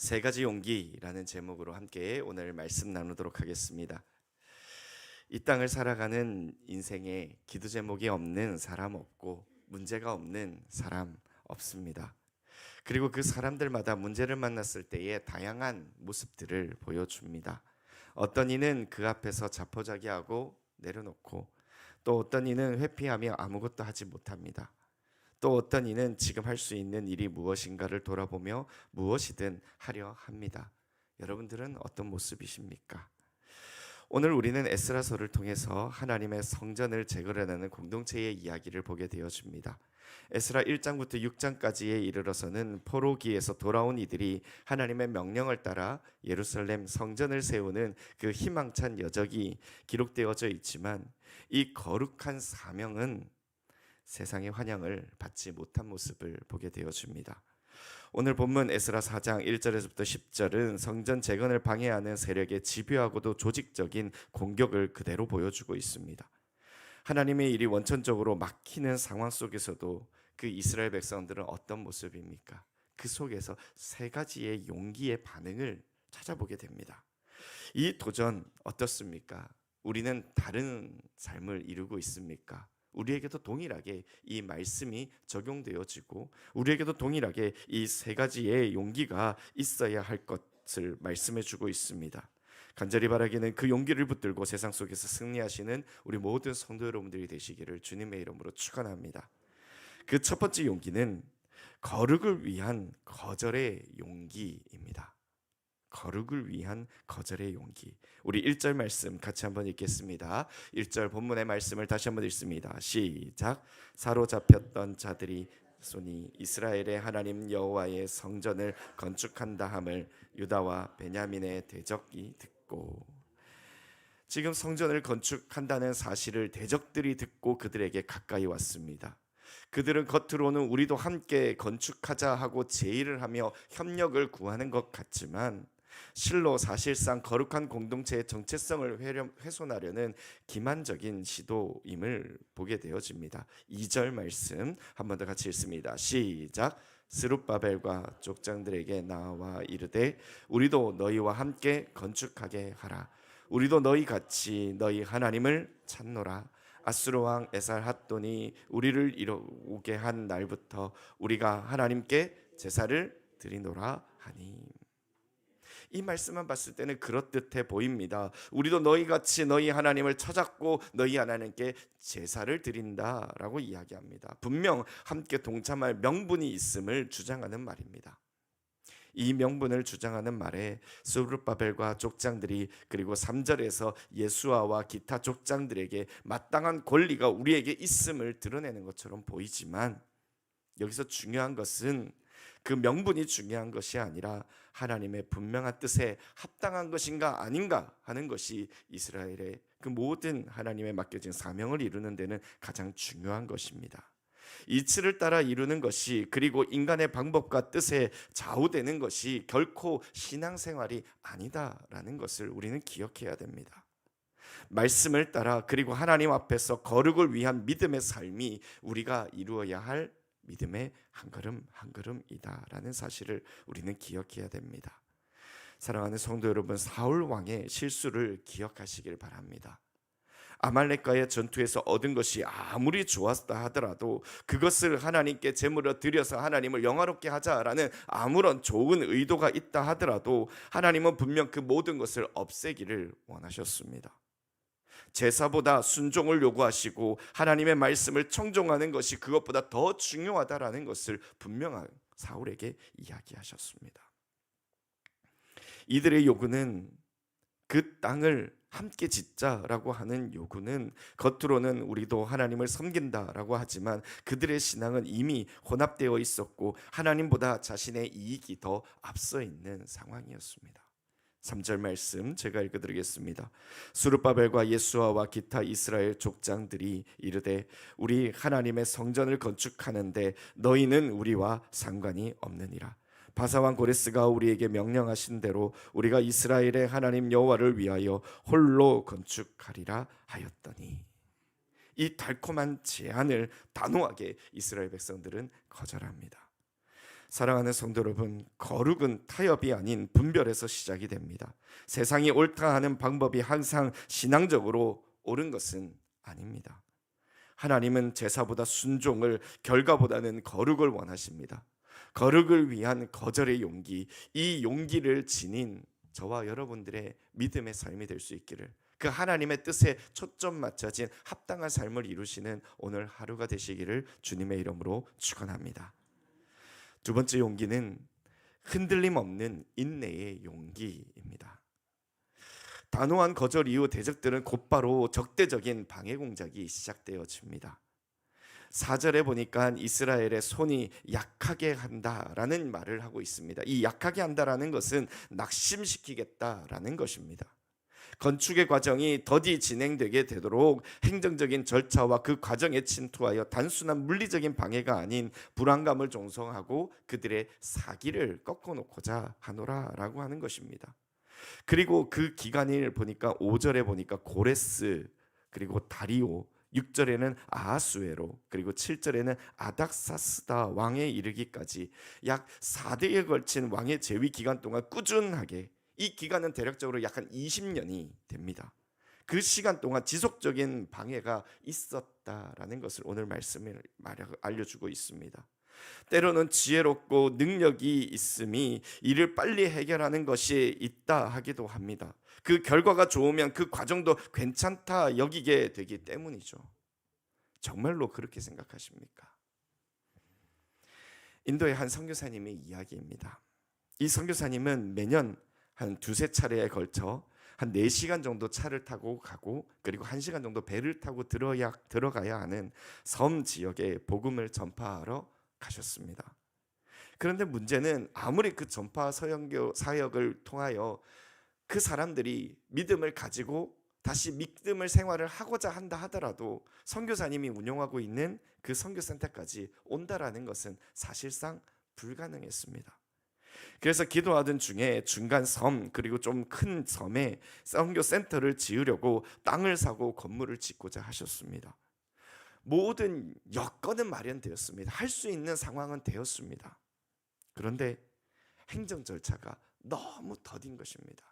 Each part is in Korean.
세 가지 용기라는 제목으로 함께 오늘 말씀 나누도록 하겠습니다. 이 땅을 살아가는 인생에 기도 제목이 없는 사람 없고 문제가 없는 사람 없습니다. 그리고 그 사람들마다 문제를 만났을 때에 다양한 모습들을 보여줍니다. 어떤 이는 그 앞에서 자포자기하고 내려놓고 또 어떤 이는 회피하며 아무것도 하지 못합니다. 또 어떤 이는 지금 할 수 있는 일이 무엇인가를 돌아보며 무엇이든 하려 합니다. 여러분들은 어떤 모습이십니까? 오늘 우리는 에스라서를 통해서 하나님의 성전을 재건하는 공동체의 이야기를 보게 되어집니다. 에스라 1장부터 6장까지에 이르러서는 포로기에서 돌아온 이들이 하나님의 명령을 따라 예루살렘 성전을 세우는 그 희망찬 여적이 기록되어져 있지만 이 거룩한 사명은 세상의 환영을 받지 못한 모습을 보게 되어집니다. 오늘 본문 에스라 4장 1절에서부터 10절은 성전 재건을 방해하는 세력의 집요하고도 조직적인 공격을 그대로 보여주고 있습니다. 하나님의 일이 원천적으로 막히는 상황 속에서도 그 이스라엘 백성들은 어떤 모습입니까? 그 속에서 세 가지의 용기의 반응을 찾아보게 됩니다. 이 도전 어떻습니까? 우리는 다른 삶을 이루고 있습니까? 우리에게도 동일하게 이 말씀이 적용되어지고 우리에게도 동일하게 이 세 가지의 용기가 있어야 할 것을 말씀해 주고 있습니다. 간절히 바라기는 그 용기를 붙들고 세상 속에서 승리하시는 우리 모든 성도 여러분들이 되시기를 주님의 이름으로 축원합니다. 그 첫 번째 용기는 거룩을 위한 거절의 용기입니다. 거룩을 위한 거절의 용기. 우리 1절 말씀 같이 한번 읽겠습니다. 1절 본문의 말씀을 다시 한번 읽습니다. 시작. 사로잡혔던 자들이 손이 이스라엘의 하나님 여호와의 성전을 건축한다 함을 유다와 베냐민의 대적이 듣고 지금 성전을 건축한다는 사실을 대적들이 듣고 그들에게 가까이 왔습니다. 그들은 겉으로는 우리도 함께 건축하자 하고 제의를 하며 협력을 구하는 것 같지만 실로 사실상 거룩한 공동체의 정체성을 훼손하려는 기만적인 시도임을 보게 되어집니다. 2절 말씀 한 번 더 같이 읽습니다. 시작. 스룹바벨과 족장들에게 나와 이르되 우리도 너희와 함께 건축하게 하라. 우리도 너희 같이 너희 하나님을 찾노라. 아수르 왕 에살 핫돈이 우리를 이루게 한 날부터 우리가 하나님께 제사를 드리노라 하니 이 말씀만 봤을 때는 그렇듯해 보입니다. 우리도 너희 같이 너희 하나님을 찾았고 너희 하나님께 제사를 드린다라고 이야기합니다. 분명 함께 동참할 명분이 있음을 주장하는 말입니다. 이 명분을 주장하는 말에 수르바벨과 족장들이 그리고 3절에서 예수아와 기타 족장들에게 마땅한 권리가 우리에게 있음을 드러내는 것처럼 보이지만 여기서 중요한 것은 그 명분이 중요한 것이 아니라 하나님의 분명한 뜻에 합당한 것인가 아닌가 하는 것이 이스라엘의 그 모든 하나님의 맡겨진 사명을 이루는 데는 가장 중요한 것입니다. 이치를 따라 이루는 것이 그리고 인간의 방법과 뜻에 좌우되는 것이 결코 신앙생활이 아니다라는 것을 우리는 기억해야 됩니다. 말씀을 따라 그리고 하나님 앞에서 거룩을 위한 믿음의 삶이 우리가 이루어야 할 믿음의 한 걸음 한 걸음이다라는 사실을 우리는 기억해야 됩니다. 사랑하는 성도 여러분, 사울 왕의 실수를 기억하시길 바랍니다. 아말렉과의 전투에서 얻은 것이 아무리 좋았다 하더라도 그것을 하나님께 제물로 드려서 하나님을 영화롭게 하자라는 아무런 좋은 의도가 있다 하더라도 하나님은 분명 그 모든 것을 없애기를 원하셨습니다. 제사보다 순종을 요구하시고 하나님의 말씀을 청종하는 것이 그것보다 더 중요하다라는 것을 분명한 사울에게 이야기하셨습니다. 이들의 요구는 그 땅을 함께 짓자라고 하는 요구는 겉으로는 우리도 하나님을 섬긴다라고 하지만 그들의 신앙은 이미 혼합되어 있었고 하나님보다 자신의 이익이 더 앞서 있는 상황이었습니다. 3절 말씀 제가 읽어드리겠습니다. 수르바벨과 예수아와 기타 이스라엘 족장들이 이르되 우리 하나님의 성전을 건축하는데 너희는 우리와 상관이 없느니라. 바사왕 고레스가 우리에게 명령하신 대로 우리가 이스라엘의 하나님 여호와를 위하여 홀로 건축하리라 하였더니 이 달콤한 제안을 단호하게 이스라엘 백성들은 거절합니다. 사랑하는 성도 여러분, 거룩은 타협이 아닌 분별에서 시작이 됩니다. 세상이 옳다 하는 방법이 항상 신앙적으로 옳은 것은 아닙니다. 하나님은 제사보다 순종을 결과보다는 거룩을 원하십니다. 거룩을 위한 거절의 용기, 이 용기를 지닌 저와 여러분들의 믿음의 삶이 될 수 있기를 그 하나님의 뜻에 초점 맞춰진 합당한 삶을 이루시는 오늘 하루가 되시기를 주님의 이름으로 축원합니다. 두 번째 용기는 흔들림 없는 인내의 용기입니다. 단호한 거절 이후 대적들은 곧바로 적대적인 방해 공작이 시작되어집니다. 4절에 보니까 이스라엘의 손이 약하게 한다라는 말을 하고 있습니다. 이 약하게 한다라는 것은 낙심시키겠다라는 것입니다. 건축의 과정이 더디 진행되게 되도록 행정적인 절차와 그 과정에 침투하여 단순한 물리적인 방해가 아닌 불안감을 종성하고 그들의 사기를 꺾어 놓고자 하노라라고 하는 것입니다. 그리고 그 기간을 보니까 5절에 보니까 고레스 그리고 다리오 6절에는 아하수에로 그리고 7절에는 아닥사스다 왕에 이르기까지 약 4대에 걸친 왕의 재위 기간 동안 꾸준하게 이 기간은 대략적으로 약한 20년이 됩니다. 그 시간 동안 지속적인 방해가 있었다라는 것을 오늘 말씀을 알려주고 있습니다. 때로는 지혜롭고 능력이 있음이 이를 빨리 해결하는 것이 있다 하기도 합니다. 그 결과가 좋으면 그 과정도 괜찮다 여기게 되기 때문이죠. 정말로 그렇게 생각하십니까? 인도의 한 선교사님의 이야기입니다. 이 선교사님은 매년 한 두세 차례에 걸쳐 한 4시간 정도 차를 타고 가고 그리고 1시간 정도 배를 타고 들어야, 들어가야 하는 섬 지역에 복음을 전파하러 가셨습니다. 그런데 문제는 아무리 그 전파 서영교 사역을 통하여 그 사람들이 믿음을 가지고 다시 믿음을 생활을 하고자 한다 하더라도 선교사님이 운영하고 있는 그 선교센터까지 온다라는 것은 사실상 불가능했습니다. 그래서 기도하던 중에 중간 섬 그리고 좀 큰 섬에 선교 센터를 지으려고 땅을 사고 건물을 짓고자 하셨습니다. 모든 여건은 마련되었습니다. 할 수 있는 상황은 되었습니다. 그런데 행정 절차가 너무 더딘 것입니다.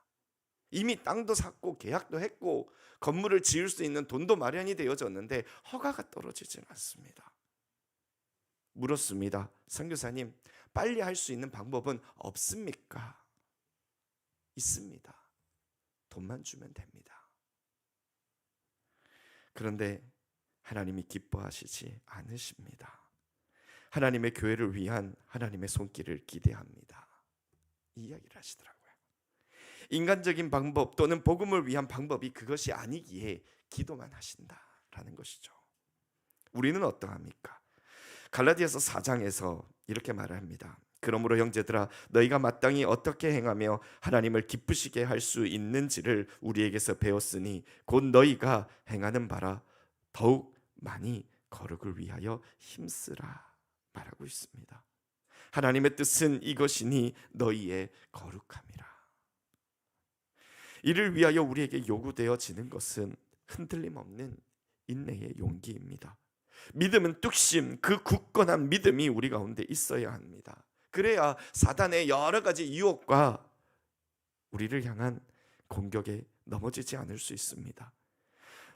이미 땅도 샀고 계약도 했고 건물을 지을 수 있는 돈도 마련이 되어졌는데 허가가 떨어지질 않습니다. 물었습니다. 선교사님, 빨리 할 수 있는 방법은 없습니까? 있습니다. 돈만 주면 됩니다. 그런데 하나님이 기뻐하시지 않으십니다. 하나님의 교회를 위한 하나님의 손길을 기대합니다. 이 이야기를 하시더라고요. 인간적인 방법 또는 복음을 위한 방법이 그것이 아니기에 기도만 하신다라는 것이죠. 우리는 어떠합니까? 갈라디아서 4장에서 이렇게 말합니다. 그러므로 형제들아 너희가 마땅히 어떻게 행하며 하나님을 기쁘시게 할 수 있는지를 우리에게서 배웠으니 곧 너희가 행하는 바라 더욱 많이 거룩을 위하여 힘쓰라 말하고 있습니다. 하나님의 뜻은 이것이니 너희의 거룩함이라. 이를 위하여 우리에게 요구되어지는 것은 흔들림 없는 인내의 용기입니다. 믿음은 뚝심, 그 굳건한 믿음이 우리 가운데 있어야 합니다. 그래야 사단의 여러 가지 유혹과 우리를 향한 공격에 넘어지지 않을 수 있습니다.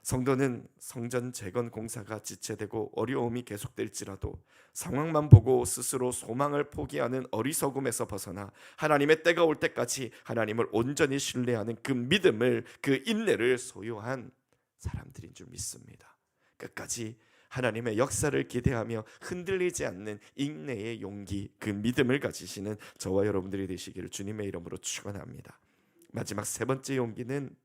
성도는 성전 재건 공사가 지체되고 어려움이 계속될지라도 상황만 보고 스스로 소망을 포기하는 어리석음에서 벗어나 하나님의 때가 올 때까지 하나님을 온전히 신뢰하는 그 믿음을 그 인내를 소유한 사람들인 줄 믿습니다. 끝까지 하나님의 역사를 기대하며 흔들리지 않는 인내의 용기, 그 믿음을 가지시는 저와 여러분들이 되시기를 주님의 이름으로 축원합니다. 마지막 세 번째 용기는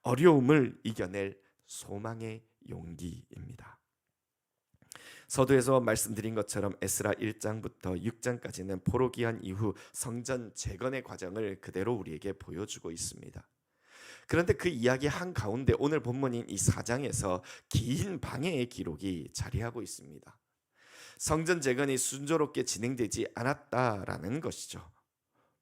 어려움을 이겨낼 소망의 용기입니다. 서두에서 말씀드린 것처럼 에스라 1장부터 6장까지는 포로 기한 이후 성전 재건의 과정을 그대로 우리에게 보여주고 있습니다. 그런데 그 이야기 한 가운데 오늘 본문인 이 4장에서 긴 방해의 기록이 자리하고 있습니다. 성전 재건이 순조롭게 진행되지 않았다라는 것이죠.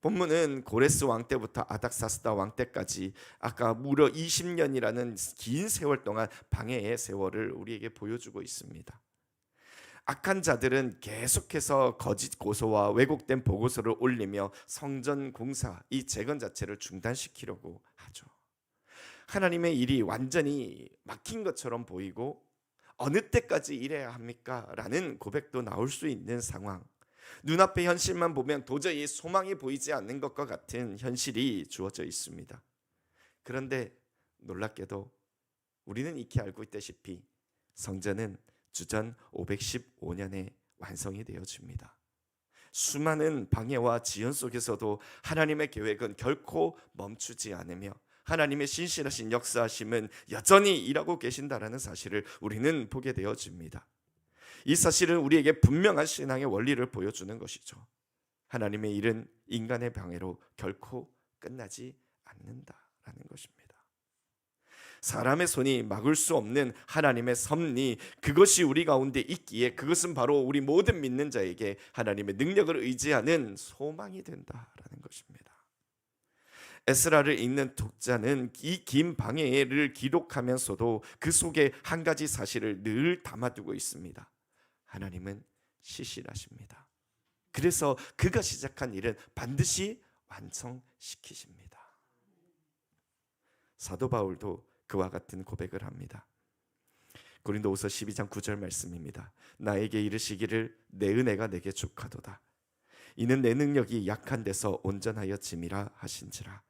본문은 고레스 왕 때부터 아닥사스다 왕 때까지 아까 무려 20년이라는 긴 세월 동안 방해의 세월을 우리에게 보여주고 있습니다. 악한 자들은 계속해서 거짓 고소와 왜곡된 보고서를 올리며 성전 공사 이 재건 자체를 중단시키려고 하죠. 하나님의 일이 완전히 막힌 것처럼 보이고 어느 때까지 이래야 합니까? 라는 고백도 나올 수 있는 상황. 눈앞의 현실만 보면 도저히 소망이 보이지 않는 것과 같은 현실이 주어져 있습니다. 그런데 놀랍게도 우리는 익히 알고 있다시피 성전은 주전 515년에 완성이 되어집니다. 수많은 방해와 지연 속에서도 하나님의 계획은 결코 멈추지 않으며 하나님의 신실하신 역사하심은 여전히 일하고 계신다라는 사실을 우리는 보게 되어집니다. 이 사실은 우리에게 분명한 신앙의 원리를 보여주는 것이죠. 하나님의 일은 인간의 방해로 결코 끝나지 않는다라는 것입니다. 사람의 손이 막을 수 없는 하나님의 섭리 그것이 우리 가운데 있기에 그것은 바로 우리 모든 믿는 자에게 하나님의 능력을 의지하는 소망이 된다라는 것입니다. 에스라를 읽는 독자는 이 긴 방해를 기록하면서도 그 속에 한 가지 사실을 늘 담아두고 있습니다. 하나님은 시실하십니다. 그래서 그가 시작한 일은 반드시 완성시키십니다. 사도 바울도 그와 같은 고백을 합니다. 고린도후서 12장 9절 말씀입니다. 나에게 이르시기를 내 은혜가 내게 족하도다. 이는 내 능력이 약한 데서 온전하여 짐이라 하신지라.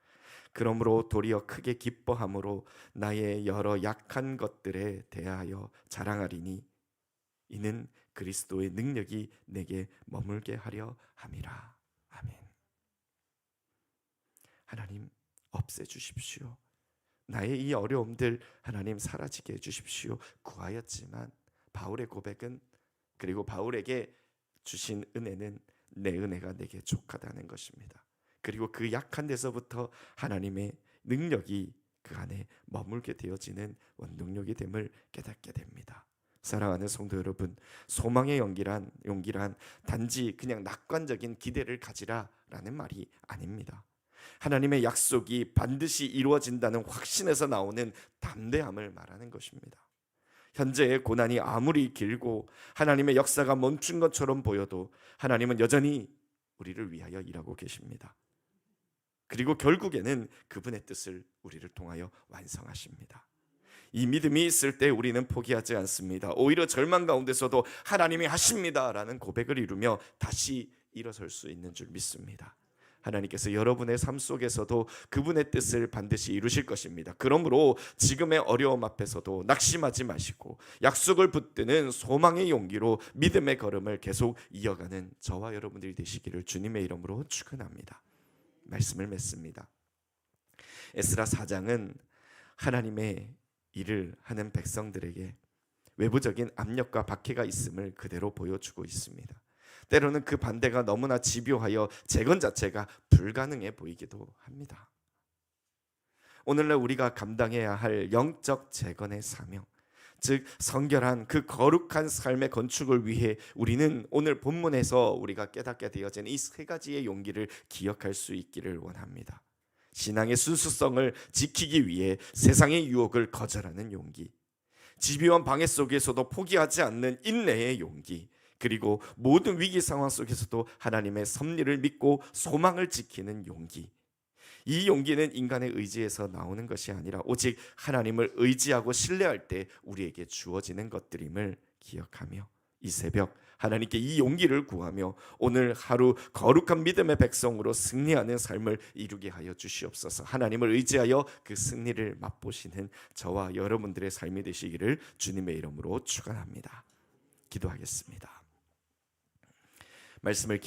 그러므로 도리어 크게 기뻐함으로 나의 여러 약한 것들에 대하여 자랑하리니 이는 그리스도의 능력이 내게 머물게 하려 함이라. 아멘. 하나님 없애 주십시오. 나의 이 어려움들 하나님 사라지게 해 주십시오. 구하였지만 바울의 고백은 그리고 바울에게 주신 은혜는 내 은혜가 내게 족하다는 것입니다. 그리고 그 약한 데서부터 하나님의 능력이 그 안에 머물게 되어지는 원동력이 됨을 깨닫게 됩니다. 사랑하는 성도 여러분, 소망의 용기란 용기란 단지 그냥 낙관적인 기대를 가지라라는 말이 아닙니다. 하나님의 약속이 반드시 이루어진다는 확신에서 나오는 담대함을 말하는 것입니다. 현재의 고난이 아무리 길고 하나님의 역사가 멈춘 것처럼 보여도 하나님은 여전히 우리를 위하여 일하고 계십니다. 그리고 결국에는 그분의 뜻을 우리를 통하여 완성하십니다. 이 믿음이 있을 때 우리는 포기하지 않습니다. 오히려 절망 가운데서도 하나님이 하십니다라는 고백을 이루며 다시 일어설 수 있는 줄 믿습니다. 하나님께서 여러분의 삶 속에서도 그분의 뜻을 반드시 이루실 것입니다. 그러므로 지금의 어려움 앞에서도 낙심하지 마시고 약속을 붙드는 소망의 용기로 믿음의 걸음을 계속 이어가는 저와 여러분들이 되시기를 주님의 이름으로 축원합니다. 말씀을 맺습니다. 에스라 4장은 하나님의 일을 하는 백성들에게 외부적인 압력과 박해가 있음을 그대로 보여주고 있습니다. 때로는 그 반대가 너무나 집요하여 재건 자체가 불가능해 보이기도 합니다. 오늘날 우리가 감당해야 할 영적 재건의 사명, 즉 성결한 그 거룩한 삶의 건축을 위해 우리는 오늘 본문에서 우리가 깨닫게 되어진 이세 가지의 용기를 기억할 수 있기를 원합니다. 신앙의 순수성을 지키기 위해 세상의 유혹을 거절하는 용기, 집요한 방해 속에서도 포기하지 않는 인내의 용기, 그리고 모든 위기 상황 속에서도 하나님의 섭리를 믿고 소망을 지키는 용기. 이 용기는 인간의 의지에서 나오는 것이 아니라 오직 하나님을 의지하고 신뢰할 때 우리에게 주어지는 것들임을 기억하며 이 새벽 하나님께 이 용기를 구하며 오늘 하루 거룩한 믿음의 백성으로 승리하는 삶을 이루게 하여 주시옵소서. 하나님을 의지하여 그 승리를 맛보시는 저와 여러분들의 삶이 되시기를 주님의 이름으로 축원합니다. 기도하겠습니다. 말씀을 기억